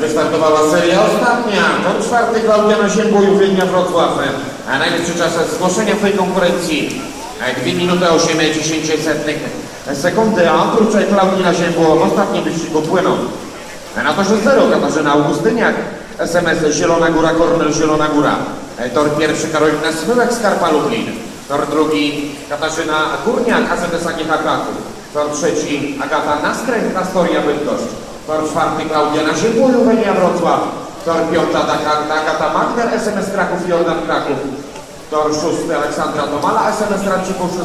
Wystartowała seria ostatnia. Tor czwarty Klaudiana Ziębło Juwilnia Wrocław. A najlepszy czas zgłoszenia tej konkurencji. 2 minuty 8 10 setnych sekundy, a oprócz Klaudina Ziębło w ostatnim wyścigu płyną. Na torze zero Katarzyna Augustyniak, SMS Zielona Góra, Kornel Zielona Góra. Tor pierwszy Karolina Swyłek, Skarpa Lublin. Tor drugi Katarzyna Górniak, AZS AGH Kraków. Tor trzeci Agata Naskręt, Astoria Bydgoszcz. Tor czwarty Klaudiana Ziębło, Juwenia Wrocław. Tor piąta Agata Magner, SMS Kraków, Jordan Kraków. Tor szósty Aleksandra Domala, SMS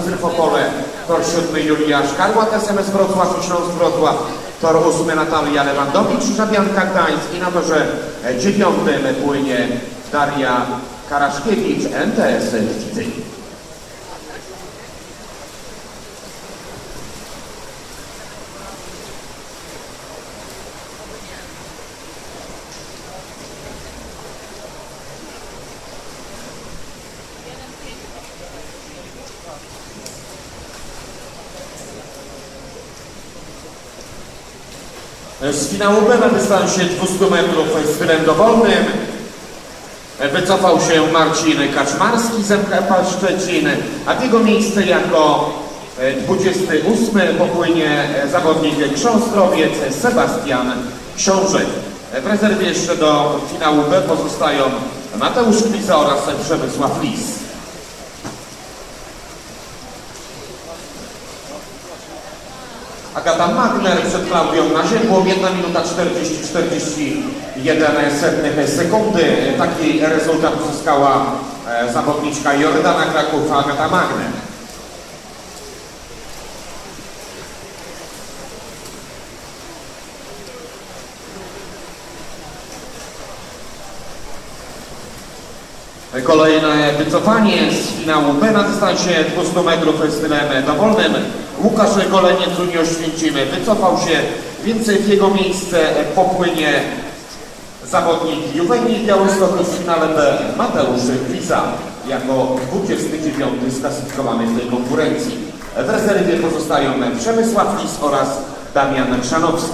z Ryfopole. Tor siódmy Julia Szkarłat, SMS Wrocław Śląsk Wrocław. Tor ósmy Natalia Lewandowicz, Żabianka Gdańsk i na torze dziewiątym płynie Daria Karaszkiewicz, NTS Ścidzyn. Z finału B na dystansie 200 metrów z chylem dowolnym wycofał się Marcin Kaczmarski z MKP Szczecin, a w jego miejsce jako e, 28 popłynie zawodnik Książstrowiec Sebastian Książek. W rezerwie jeszcze do finału B pozostają Mateusz Kliza oraz Przemysław Lis. Agata Magner przed Klaudią na ziemło, 1 minuta 40-41 setnych sekundy. Taki rezultat uzyskała e, zawodniczka Jordana Kraków, Agata Magner. Kolejne wycofanie z finału B na dystansie 200 metrów stylem dowolnym. Łukasz Goleniec Unii Oświęcimy wycofał się, więc w jego miejsce popłynie zawodnik Juwenii Białystok w finale B Mateusz Kliza jako 29 sklasyfikowany w tej konkurencji. W rezerwie pozostają Przemysław Lis oraz Damian zwycięzcą